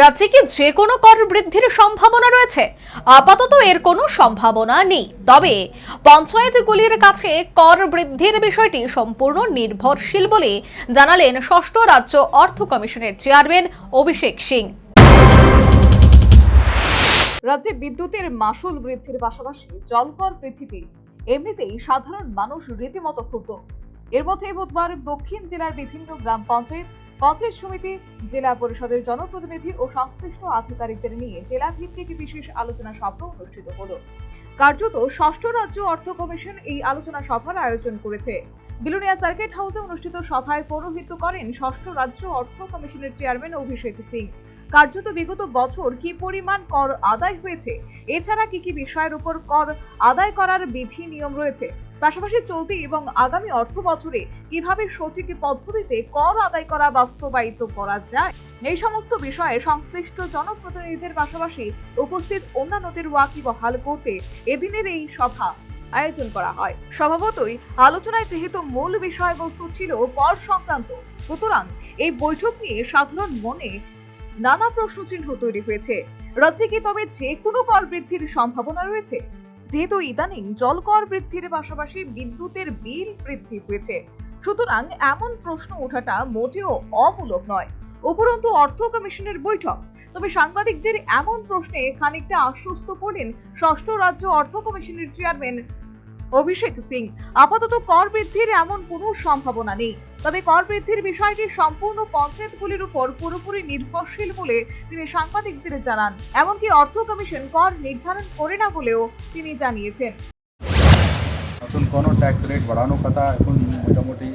রাজ্যে কি যে কোনো কর বৃদ্ধির সম্ভাবনা রয়েছে? আপাতত এর কোনো সম্ভাবনা নেই। তবে পঞ্চায়েতগুলির কাছে কর বৃদ্ধির বিষয়টি সম্পূর্ণ নির্ভরশীল বলে জানালেন ষষ্ঠ রাজ্য অর্থ কমিশনের চেয়ারম্যান অভিষেক সিং। রাজ্যে বিদ্যুতের মাসুল বৃদ্ধির পাশাপাশি জলকর বৃদ্ধিতে এমনিতেই সাধারণ মানুষ রীতিমতো ক্ষুব্ধ। এর মধ্যে বুধবার দক্ষিণ জেলার বিভিন্ন গ্রাম পঞ্চায়েত পঞ্চায়েত সমিতি, জেলা পরিষদের জনপ্রতিনিধি ও সংশ্লিষ্ট আধিকারিকদের নিয়ে জেলা ভিত্তিক বিশেষ আলোচনা সভা অনুষ্ঠিত হলো। কার্যত ষষ্ঠ রাজ্য অর্থ কমিশন এই আলোচনা সভার আয়োজন করেছে। বিলুনিয়া সার্কিট হাউসে অনুষ্ঠিত সভায় পৌরোহিত্য করেন ষষ্ঠ রাজ্য অর্থ কমিশনের চেয়ারম্যান অভিষেক সিং। কার্যত বিগত বছর কি পরিমাণ কর আদায় হয়েছে? এছাড়া কি কি বিষয়ের উপর কর আদায় করার বিধি নিয়ম রয়েছে? পাশাপাশি চলতি এবং আগামী অর্থ বছরে কীভাবে সঠিক পদ্ধতিতে কর আদায় করা বাস্তবায়িত করা যায়? এই সমস্ত বিষয়ে সংশ্লিষ্ট জনপ্রতিনিধিদের পাশাপাশি উপস্থিত অন্যান্যদের ওয়াকিবহাল করতে এদিনের এই সভা আয়োজন করা হয়। স্বভাবতই আলোচনায় যেহেতু মূল বিষয়বস্তু ছিল কর সংক্রান্ত, সুতরাং এই বৈঠক নিয়ে সাধারণ মনে নানা প্রশ্নচিহ্ন তৈরি হয়েছে। রাজ্যে কি তবে যে কোনো কর বৃদ্ধির সম্ভাবনা রয়েছে? যেহেতু ইদানিং জলকর বৃদ্ধির পাশাপাশি বিদ্যুতের বিল বৃদ্ধি হয়েছে সুতরাং এমন প্রশ্ন ওঠাটা মোটেও অমূলক নয়। উপরন্তু অর্থ কমিশনের বৈঠক। তবে সাংবাদিকদের এমন প্রশ্নে খানিকটা আশ্বস্ত করলেন ষষ্ঠ রাজ্য অর্থ কমিশনের চেয়ারম্যান অভিষেক সিং। আপাতত কর বৃদ্ধির এমন কোনো সম্ভাবনা নেই। তবে কর বৃদ্ধির বিষয়টি সম্পূর্ণ পঞ্চায়েতগুলির উপর পুরোপুরি নির্ভরশীল বলে তিনি সাংবাদিকদের জানান। এমনকি অর্থ কমিশন কর নির্ধারণ করে না বলেও তিনি জানিয়েছেন। নতুন কোনো ট্যাক্স রেট বাড়ানোর কথা এখন মোটামুটি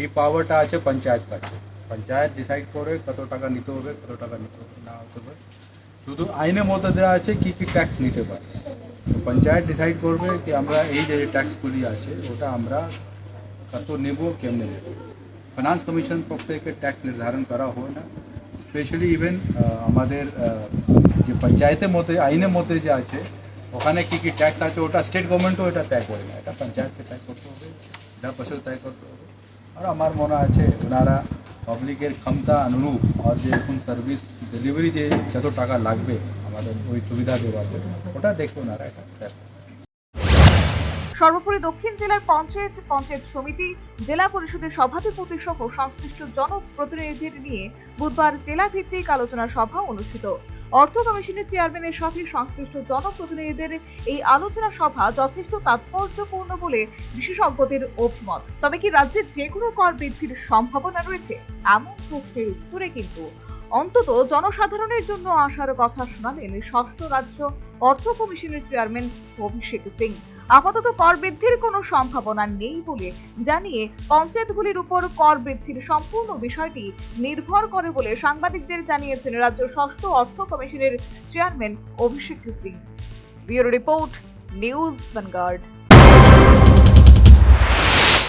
এই পাওয়ারটা আছে পঞ্চায়েত কাছে। পঞ্চায়েত ডিসাইড করে কত টাকা নিতে হবে, কত টাকা নিতে হবে না হতে হবে। শুধু আইনের মধ্যে দেওয়া আছে কি কি ট্যাক্স নিতে পারে। তো পঞ্চায়েত ডিসাইড করবে কি আমরা এই যে ট্যাক্সগুলি আছে ওটা আমরা কত নেব কেমনে নেব? ফাইন্যান্স কমিশন পক্ষ থেকে ট্যাক্স নির্ধারণ করা হয় না। স্পেশালি ইভেন আমাদের আহ, যে পঞ্চায়েতের মধ্যে আইনের মধ্যে যে আছে ওখানে কি কি ট্যাক্স আছে ওটা স্টেট গভর্নমেন্টও এটা ত্যাগ করে না। এটা পঞ্চায়েতকে ত্যাগ করতে হবে এটা পরিষদ ত্যাগ করতে হবে। আর আমার মনে আছে ওনারা পাবলিকের ক্ষমতা অনুরূপ আর যে এখন সার্ভিস ডেলিভারি যে যত টাকা লাগবে আমাদের ওই সুবিধা দেওয়ার জন্য ওটা দেখে ওনারা এটা সর্বোপরি দক্ষিণ জেলার পঞ্চায়েত পঞ্চায়েত সমিতি, জেলা পরিষদের সভাধিপতি সহ সংশ্লিষ্ট জনপ্রতিনিধিদের নিয়ে বুধবার জেলা ভিত্তিক আলোচনা সভা অনুষ্ঠিত। অর্থ কমিশনের চেয়ারম্যানের সাথে সংশ্লিষ্ট জনপ্রতিনিধিদের এই আলোচনা সভা যথেষ্ট তাৎপর্যপূর্ণ বলে বিশেষজ্ঞদের অভিমত। তবে কি রাজ্যে যে কোনো কর বৃদ্ধির সম্ভাবনা রয়েছে? এমন প্রশ্নের উত্তরে কিন্তু অন্তত জনসাধারণের জন্য আসার কথা শোনালেন ষষ্ঠ রাজ্য অর্থ কমিশনের চেয়ারম্যান অভিষেক সিং। আপাতত কর বৃদ্ধির কোনো সম্ভাবনা নেই বলে জানিয়ে পঞ্চায়েতগুলির উপর কর বৃদ্ধির সম্পূর্ণ বিষয়টি নির্ভর করে বলে সাংবাদিকদের জানিয়েছেন রাজ্য ষষ্ঠ অর্থ কমিশনের chairman Abhishek Singh. Bureau report, news Vanguard.